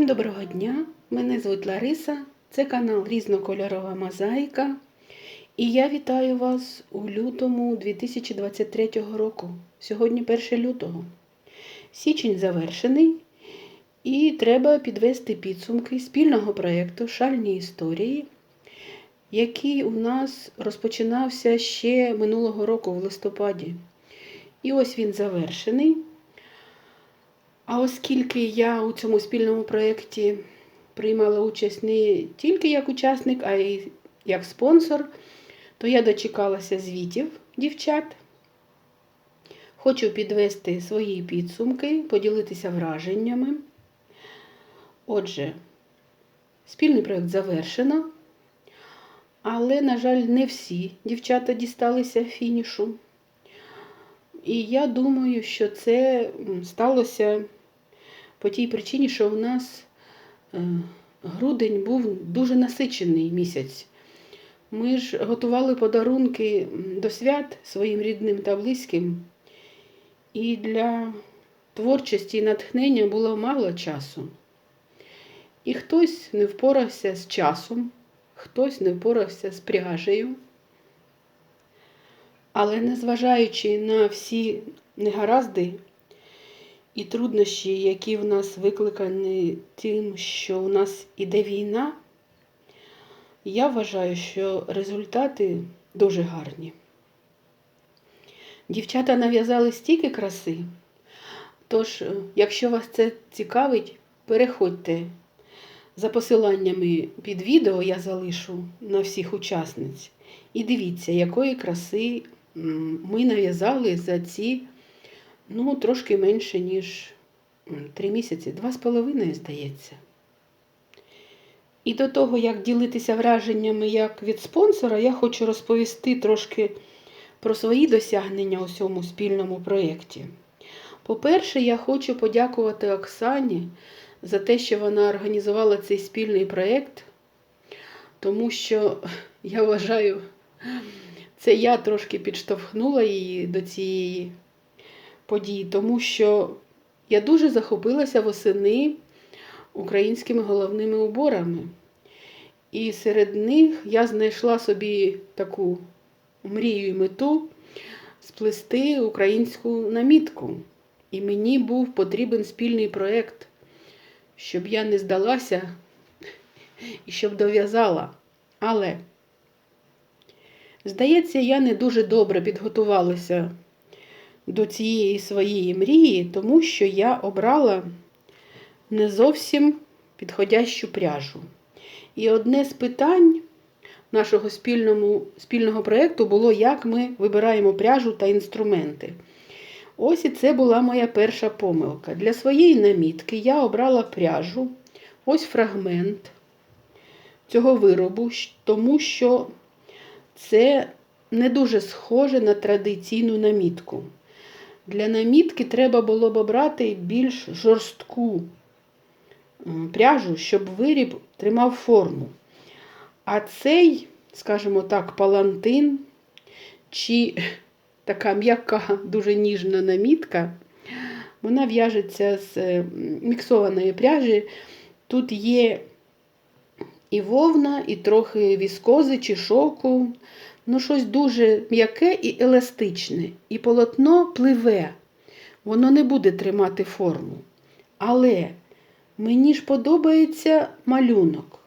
Всім доброго дня! Мене звуть Лариса, це канал Різнокольорова Мозаїка. І я вітаю вас у лютому 2023 року. Сьогодні 1 лютого. Січень завершений, і треба підвести підсумки спільного проєкту Шальні історії, який у нас розпочинався ще минулого року в листопаді. І ось він завершений. А оскільки я у цьому спільному проєкті приймала участь не тільки як учасник, а й як спонсор, то я дочекалася звітів дівчат. Хочу підвести свої підсумки, поділитися враженнями. Отже, спільний проєкт завершено, але, на жаль, не всі дівчата дісталися фінішу. І я думаю, що це сталося по тій причині, що у нас е, грудень був дуже насичений місяць. Ми ж готували подарунки до свят своїм рідним та близьким, і для творчості і натхнення було мало часу. І хтось не впорався з часом, хтось не впорався з пряжею. Але незважаючи на всі негаразди і труднощі, які в нас викликані тим, що у нас іде війна, я вважаю, що результати дуже гарні. Дівчата нав'язали стільки краси, тож, якщо вас це цікавить, переходьте за посиланнями під відео, я залишу на всіх учасниць. І дивіться, якої краси ми нав'язали за ці, ну, трошки менше, ніж три місяці, два з половиною, здається. І до того, як ділитися враженнями як від спонсора, я хочу розповісти трошки про свої досягнення у цьому спільному проєкті. По-перше, я хочу подякувати Оксані за те, що вона організувала цей спільний проєкт, тому що я вважаю, це я трошки підштовхнула її до цієї події, тому що я дуже захопилася восени українськими головними уборами. І серед них я знайшла собі таку мрію і мету сплести українську намітку. І мені був потрібен спільний проєкт, щоб я не здалася і щоб дов'язала. Але Здається, я не дуже добре підготувалася до цієї своєї мрії, тому що я обрала не зовсім підходящу пряжу. І одне з питань нашого спільного, спільного проєкту було, як ми вибираємо пряжу та інструменти. Ось і це була моя перша помилка. Для своєї намітки я обрала пряжу, ось фрагмент цього виробу, тому що це не дуже схоже на традиційну намітку. Для намітки треба було б обрати більш жорстку пряжу, щоб виріб тримав форму. А цей, скажімо так, палантин чи така м'яка, дуже ніжна намітка, вона в'яжеться з е, міксованої пряжі. Тут є і вовна, і трохи віскози чи шоку. Ну, щось дуже м'яке і еластичне. І полотно пливе, воно не буде тримати форму. Але мені ж подобається малюнок.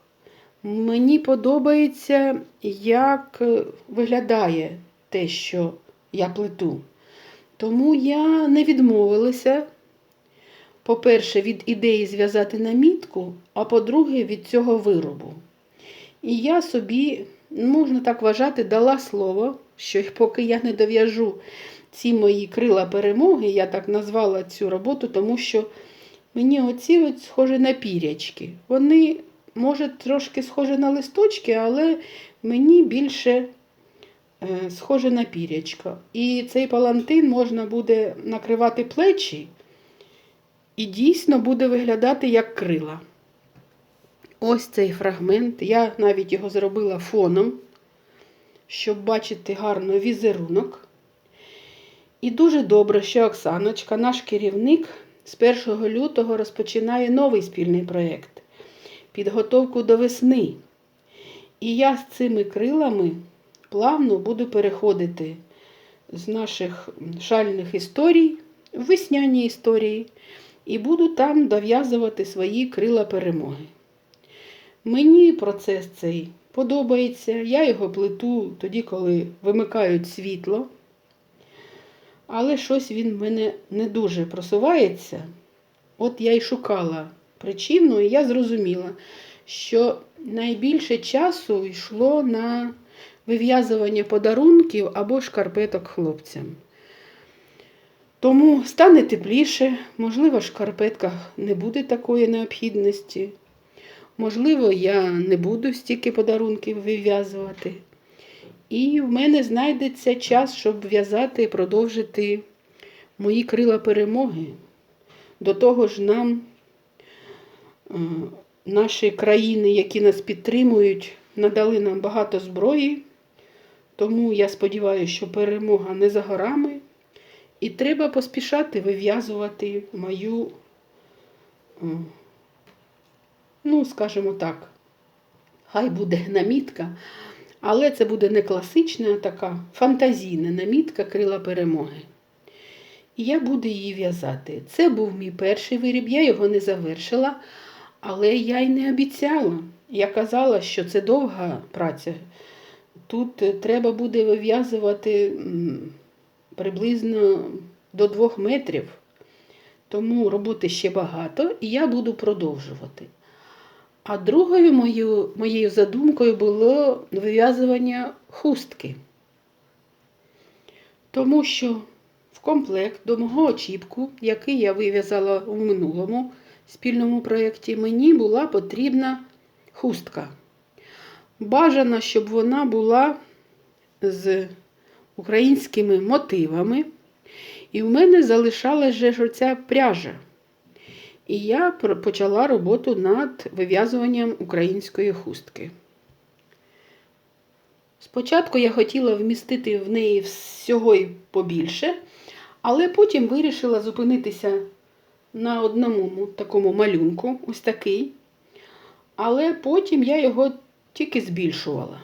Мені подобається, як виглядає те, що я плету. Тому я не відмовилася по-перше, від ідеї зв'язати намітку, а по-друге, від цього виробу. І я собі, можна так вважати, дала слово, що поки я не дов'яжу ці мої крила перемоги, я так назвала цю роботу, тому що мені оці от схожі на пірячки. Вони, може, трошки схожі на листочки, але мені більше е, схоже на пірячка. І цей палантин можна буде накривати плечі. І дійсно буде виглядати як крила. Ось цей фрагмент. Я навіть його зробила фоном, щоб бачити гарно візерунок. І дуже добре, що Оксаночка, наш керівник, з 1 лютого розпочинає новий спільний проєкт підготовку до весни. І я з цими крилами плавно буду переходити з наших шальних історій в весняні історії і буду там дов'язувати свої крила перемоги. Мені процес цей подобається. Я його плету тоді, коли вимикають світло. Але щось він в мене не дуже просувається. От я й шукала причину, і я зрозуміла, що найбільше часу йшло на вив'язування подарунків або шкарпеток хлопцям. Тому стане тепліше, можливо, в шкарпетках не буде такої необхідності. Можливо, я не буду стільки подарунків вив'язувати. І в мене знайдеться час, щоб в'язати і продовжити мої крила перемоги. До того ж, нам е, наші країни, які нас підтримують, надали нам багато зброї. Тому я сподіваюся, що перемога не за горами. І треба поспішати вив'язувати мою, е, ну, скажімо так, хай буде намітка, але це буде не класична, така фантазійна намітка крила перемоги. І я буду її в'язати. Це був мій перший виріб, я його не завершила, але я й не обіцяла. Я казала, що це довга праця. Тут треба буде вив'язувати приблизно до двох метрів. Тому роботи ще багато, і я буду продовжувати. А другою моєю, моєю задумкою було вив'язування хустки. Тому що в комплект до мого очіпку, який я вив'язала у минулому спільному проєкті, мені була потрібна хустка. Бажано, щоб вона була з українськими мотивами. І в мене залишалась же ж оця пряжа. І я почала роботу над вив'язуванням української хустки. Спочатку я хотіла вмістити в неї всього й побільше, але потім вирішила зупинитися на одному такому малюнку, ось такий. Але потім я його тільки збільшувала.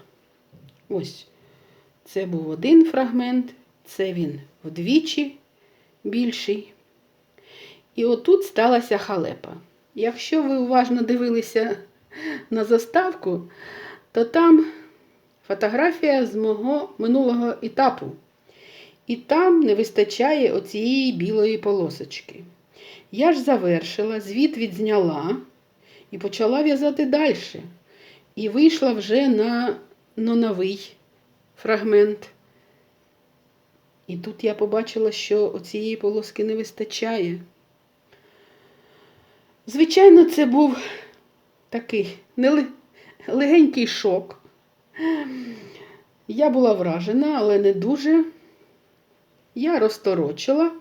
Ось, це був один фрагмент, це він вдвічі більший. І отут сталася халепа. Якщо ви уважно дивилися на заставку, то там фотографія з мого минулого етапу. І там не вистачає оцієї білої полосочки. Я ж завершила, звіт відзняла і почала в'язати далі. І вийшла вже на, новий фрагмент. І тут я побачила, що оцієї полоски не вистачає. Звичайно, це був такий легенький шок. Я була вражена, але не дуже. Я розторочила,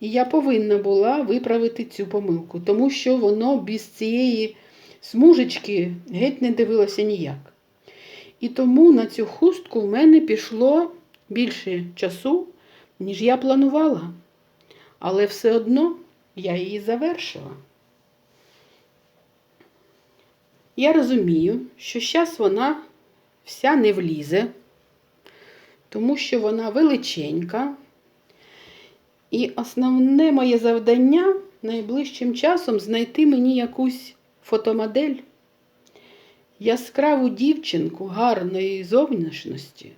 і я повинна була виправити цю помилку, тому що воно без цієї смужечки геть не дивилося ніяк. І тому на цю хустку в мене пішло більше часу, ніж я планувала. Але все одно я її завершила. Я розумію, що зараз вона вся не влізе, тому що вона величенька. І основне моє завдання найближчим часом знайти мені якусь фотомодель, яскраву дівчинку гарної зовнішності,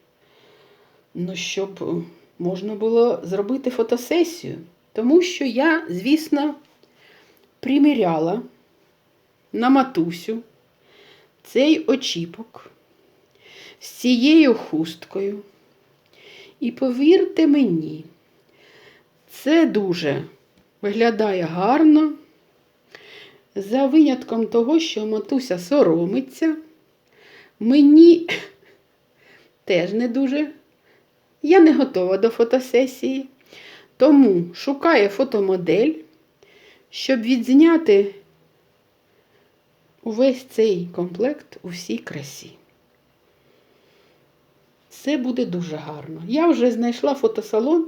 ну, щоб можна було зробити фотосесію. Тому що я, звісно, приміряла на матусю цей очіпок з цією хусткою. І повірте мені, це дуже виглядає гарно, за винятком того, що матуся соромиться. Мені теж не дуже. Я не готова до фотосесії, тому шукаю фотомодель, щоб відзняти увесь цей комплект у всій красі. Це буде дуже гарно. Я вже знайшла фотосалон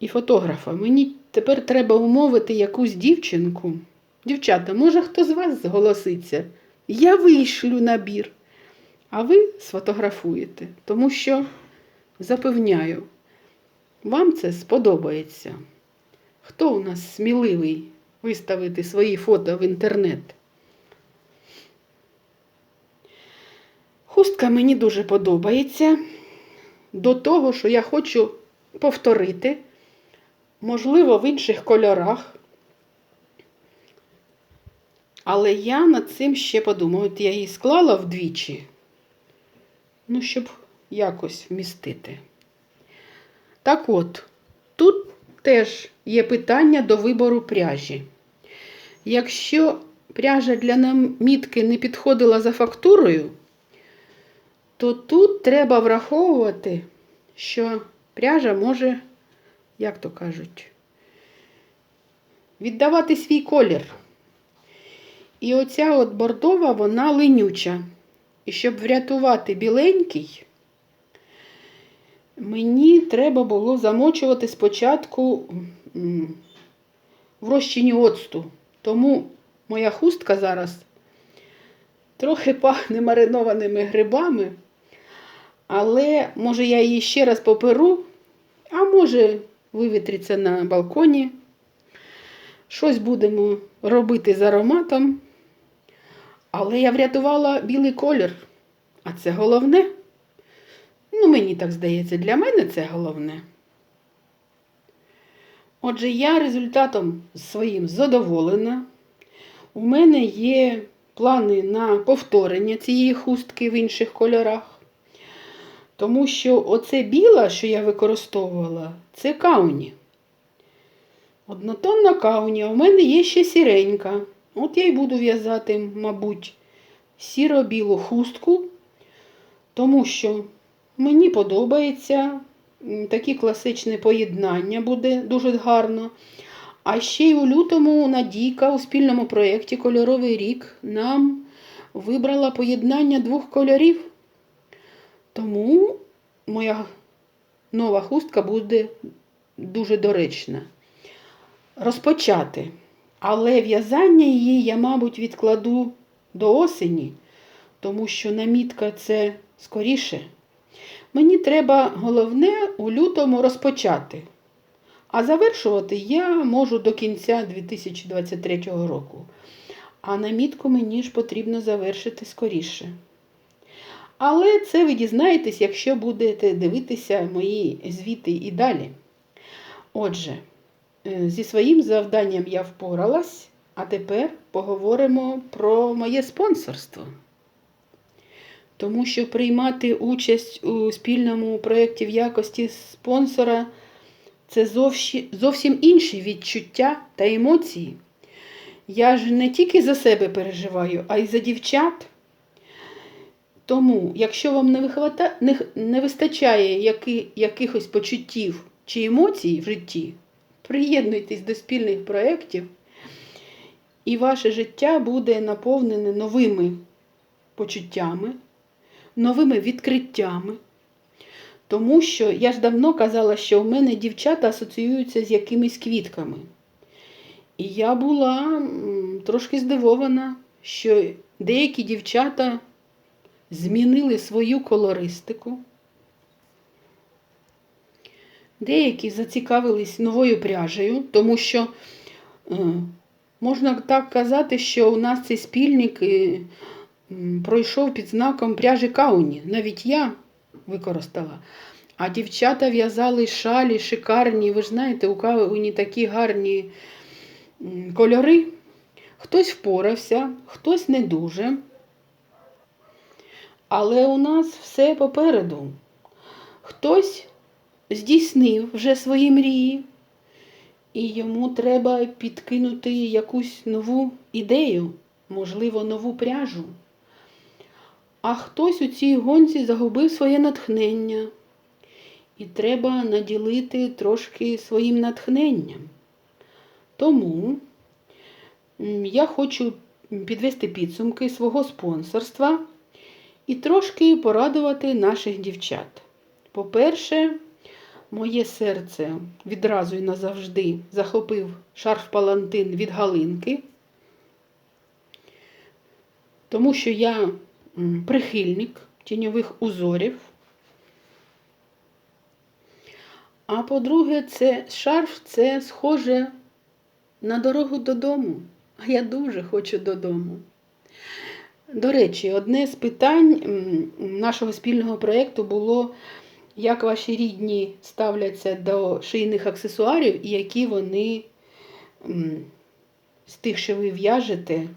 і фотографа. Мені Тепер треба умовити якусь дівчинку. Дівчата, може хто з вас зголоситься? Я вийшлю набір, а ви сфотографуєте, тому що запевняю, вам це сподобається. Хто у нас сміливий виставити свої фото в інтернет? Хустка мені дуже подобається. До того, що я хочу повторити, можливо, в інших кольорах. Але я над цим ще подумаю. От я її склала вдвічі, ну, щоб якось вмістити. Так от, тут теж є питання до вибору пряжі. Якщо пряжа для намітки не підходила за фактурою, то тут треба враховувати, що пряжа може, як то кажуть, віддавати свій колір. І оця от бордова, вона ленюча. І щоб врятувати біленький, мені треба було замочувати спочатку в розчині оцту. Тому моя хустка зараз трохи пахне маринованими грибами, але може я її ще раз поперу, а може вивітриться на балконі. Щось будемо робити з ароматом. Але я врятувала білий колір. А це головне. Ну, мені так здається, для мене це головне. Отже, я результатом своїм задоволена. У мене є плани на повторення цієї хустки в інших кольорах. Тому що оце біла, що я використовувала, це кауні. Однотонна кауні, а в мене є ще сіренька. От я й буду в'язати, мабуть, сіро-білу хустку, тому що мені подобається такі класичне поєднання буде дуже гарно. А ще й у лютому Надійка у спільному проєкті Кольоровий рік нам вибрала поєднання двох кольорів. Тому моя нова хустка буде дуже доречна. Розпочати. Але в'язання її я, мабуть, відкладу до осені, тому що намітка це скоріше. Мені треба головне у лютому розпочати. А завершувати я можу до кінця 2023 року. А намітку мені ж потрібно завершити скоріше. Але це ви дізнаєтесь, якщо будете дивитися мої звіти і далі. Отже, зі своїм завданням я впоралась, а тепер поговоримо про моє спонсорство. Тому що приймати участь у спільному проєкті в якості спонсора це зовсім інші відчуття та емоції. Я ж не тільки за себе переживаю, а й за дівчат. Тому, якщо вам не, вихвата... не вистачає які... якихось почуттів чи емоцій в житті, приєднуйтесь до спільних проєктів, і ваше життя буде наповнене новими почуттями, новими відкриттями. Тому що я ж давно казала, що в мене дівчата асоціюються з якимись квітками. І я була трошки здивована, що деякі дівчата змінили свою колористику. Деякі зацікавились новою пряжею, тому що е, можна так казати, що у нас цей спільник е, пройшов під знаком пряжі Кауні. Навіть я використала. А дівчата в'язали шалі шикарні. Ви ж знаєте, у Кауні такі гарні кольори. Хтось впорався, хтось не дуже. Але у нас все попереду. Хтось здійснив вже свої мрії, і йому треба підкинути якусь нову ідею, можливо, нову пряжу. А хтось у цій гонці загубив своє натхнення. І треба наділити трошки своїм натхненням. Тому я хочу підвести підсумки свого спонсорства і трошки порадувати наших дівчат. По-перше, моє серце відразу і назавжди захопив шарф палантин від Галинки, тому що я прихильник тіньових узорів. А по-друге, це шарф це схоже на дорогу додому. А я дуже хочу додому. До речі, одне з питань нашого спільного проєкту було, як ваші рідні ставляться до шийних аксесуарів і які вони з тих, що ви в'яжете,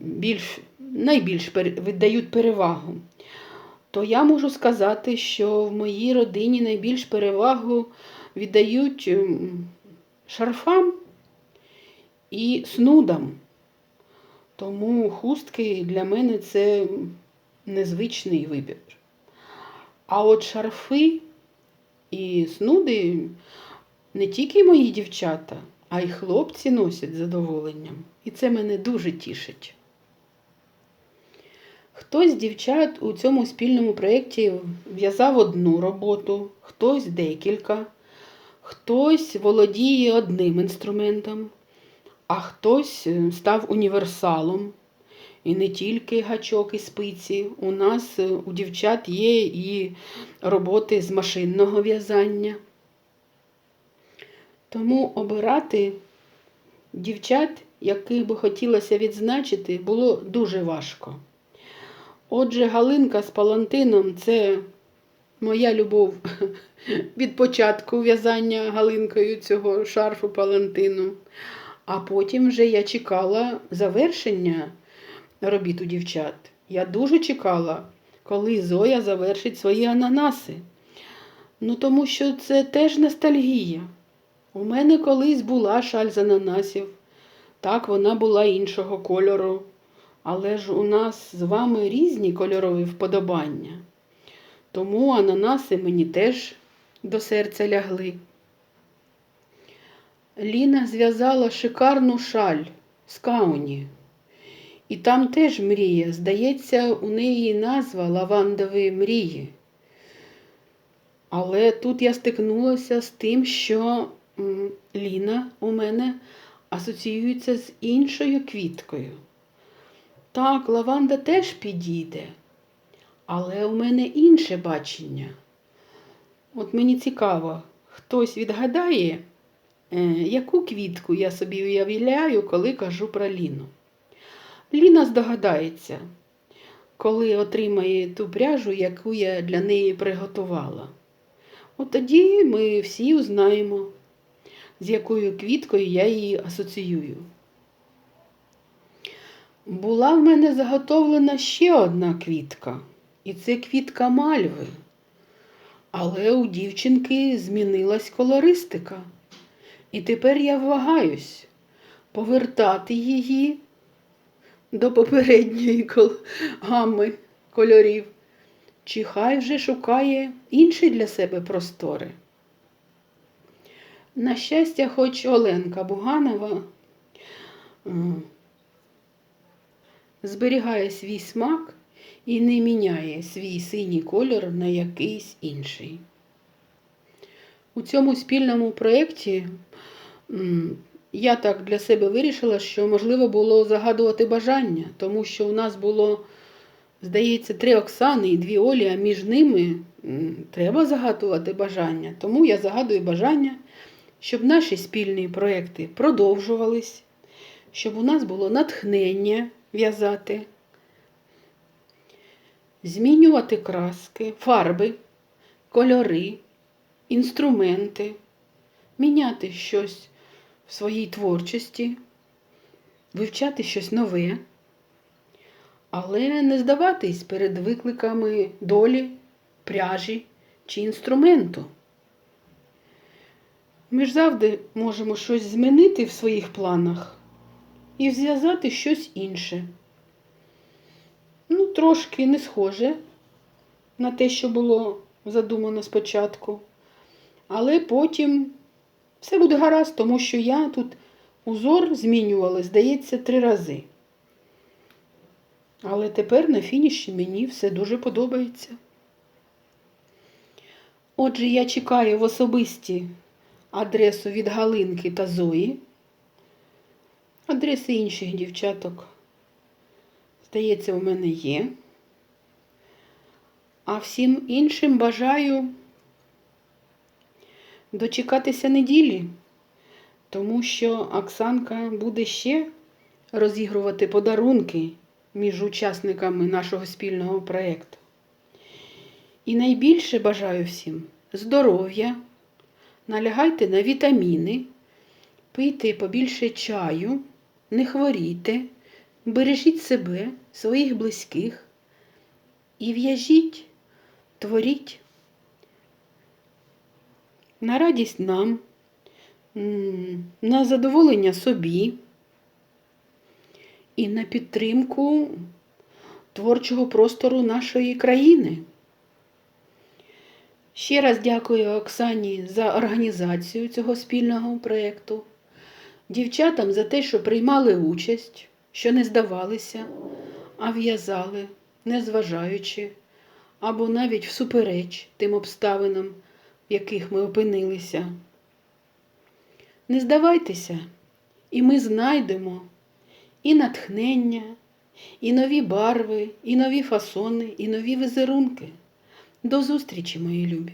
більш, найбільш віддають перевагу. То я можу сказати, що в моїй родині найбільш перевагу віддають шарфам і снудам. Тому хустки для мене це незвичний вибір. А от шарфи і снуди не тільки мої дівчата, а й хлопці носять з задоволенням. І це мене дуже тішить. Хтось з дівчат у цьому спільному проєкті в'язав одну роботу, хтось декілька, хтось володіє одним інструментом, а хтось е, став універсалом. І не тільки гачок і спиці. У нас е, у дівчат є і роботи з машинного в'язання. Тому обирати дівчат, яких би хотілося відзначити, було дуже важко. Отже, Галинка з Палантином це моя любов від початку в'язання Галинкою цього шарфу Палантину. А потім вже я чекала завершення робіт у дівчат. Я дуже чекала, коли Зоя завершить свої ананаси. Ну, тому що це теж ностальгія. У мене колись була шаль з ананасів. Так, вона була іншого кольору. Але ж у нас з вами різні кольорові вподобання. Тому ананаси мені теж до серця лягли. Ліна зв'язала шикарну шаль з кауні. І там теж мрія. Здається, у неї назва лавандові мрії. Але тут я стикнулася з тим, що Ліна у мене асоціюється з іншою квіткою. Так, лаванда теж підійде, але у мене інше бачення. От мені цікаво, хтось відгадає, яку квітку я собі уявляю, коли кажу про Ліну. Ліна здогадається, коли отримає ту пряжу, яку я для неї приготувала. От тоді ми всі узнаємо, з якою квіткою я її асоціюю. Була в мене заготовлена ще одна квітка, і це квітка мальви. Але у дівчинки змінилась колористика. І тепер я вагаюсь повертати її до попередньої гами кольорів, чи хай вже шукає інші для себе простори. На щастя, хоч Оленка Буганова зберігає свій смак і не міняє свій синій кольор на якийсь інший. У цьому спільному проєкті я так для себе вирішила, що можливо було загадувати бажання, тому що у нас було, здається, три Оксани і дві Олі, а між ними треба загадувати бажання. Тому я загадую бажання, щоб наші спільні проекти продовжувались, щоб у нас було натхнення в'язати, змінювати краски, фарби, кольори, інструменти, міняти щось в своїй творчості, вивчати щось нове, але не здаватись перед викликами долі, пряжі чи інструменту. Ми ж завжди можемо щось змінити в своїх планах і зв'язати щось інше. Ну, трошки не схоже на те, що було задумано спочатку. Але потім все буде гаразд, тому що я тут узор змінювала, здається, три рази. Але тепер на фініші мені все дуже подобається. Отже, я чекаю в особисті адресу від Галинки та Зої. Адреси інших дівчаток, здається, у мене є. А всім іншим бажаю дочекатися неділі, тому що Оксанка буде ще розігрувати подарунки між учасниками нашого спільного проєкту. І найбільше бажаю всім здоров'я, налягайте на вітаміни, пийте побільше чаю, не хворійте, бережіть себе, своїх близьких і в'яжіть, творіть на радість нам, на задоволення собі і на підтримку творчого простору нашої країни. Ще раз дякую Оксані за організацію цього спільного проєкту, дівчатам за те, що приймали участь, що не здавалися, а в'язали, незважаючи, або навіть всупереч тим обставинам, в яких ми опинилися. Не здавайтеся, і ми знайдемо і натхнення, і нові барви, і нові фасони, і нові візерунки. До зустрічі, мої любі!